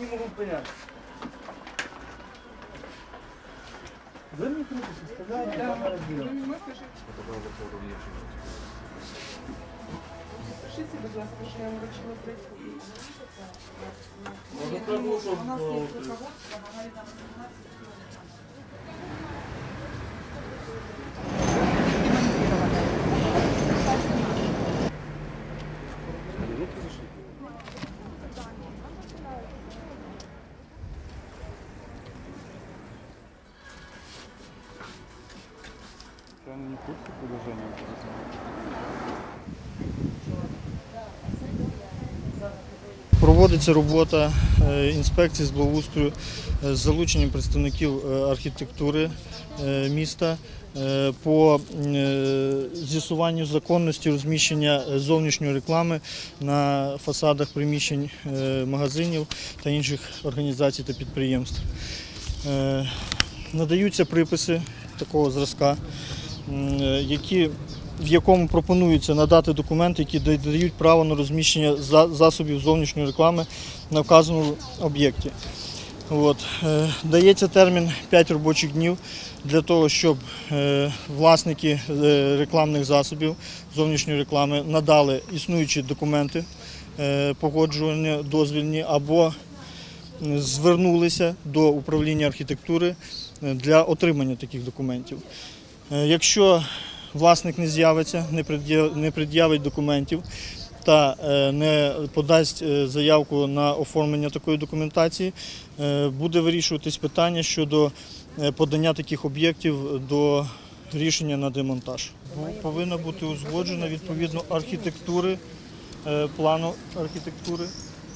не могу понять. Вы мне круто сказали, да, мы разберем. Пишите, будь ласка, що я вам вручила присутні. Ну, потому что, У нас ну, є то есть- руководство, Гагаріна 18. Проводиться робота е, інспекції з благоустрою е, з залученням представників е, архітектури міста по з'ясуванню законності розміщення зовнішньої реклами на фасадах приміщень магазинів та інших організацій та підприємств. Надаються приписи такого зразка, які в якому пропонується надати документи, які дають право на розміщення засобів зовнішньої реклами на вказаному об'єкті. От. е, Дається термін 5 робочих днів для того, щоб е, власники е, рекламних засобів зовнішньої реклами надали існуючі документи е, погоджування дозвільні або звернулися до управління архітектури е, для отримання таких документів. Е, Якщо власник не з'явиться, не пред'явить документів та е, не подасть е, заявку на оформлення такої документації, буде вирішуватись питання щодо подання таких об'єктів до рішення на демонтаж. Повинна бути узгоджена відповідно архітектури, плану архітектури.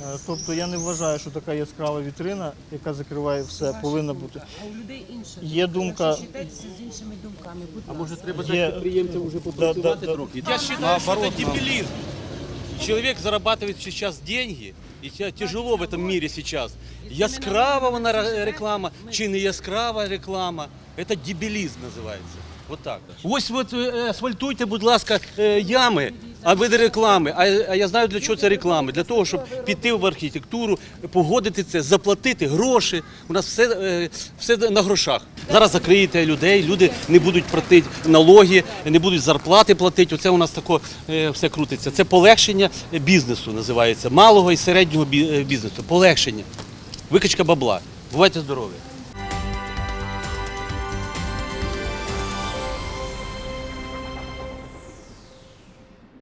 Е, Тобто я не вважаю, що така яскрава вітрина, яка закриває все, повинна бути. А у людей інша. Є думка, Читайтеся з іншими думками. Будь А може ласка. треба Є- дати підприємцям вже Да, попрацювати да, да. трохи? Я считаю, что это дебилизм. Человек зарабатывает сейчас деньги, и тебе тяжело в этом мире сейчас. Яскрава вона ре- реклама чи не яскрава реклама. Это дебилизм називається. Вот так. Ось от е, асфальтуйте, будь ласка, е, ями, а ви не реклами. А, а я знаю для чого це реклами. Для того, щоб піти в архітектуру, погодити це, заплатити гроші. У нас все, е, все на грошах. Зараз закриєте людей, люди не будуть платити налоги, не будуть зарплати платити. Оце у нас тако е, все крутиться. Це полегшення бізнесу називається, малого і середнього бі- е, бізнесу. Полегшення. Викачка бабла. Бувайте здорові.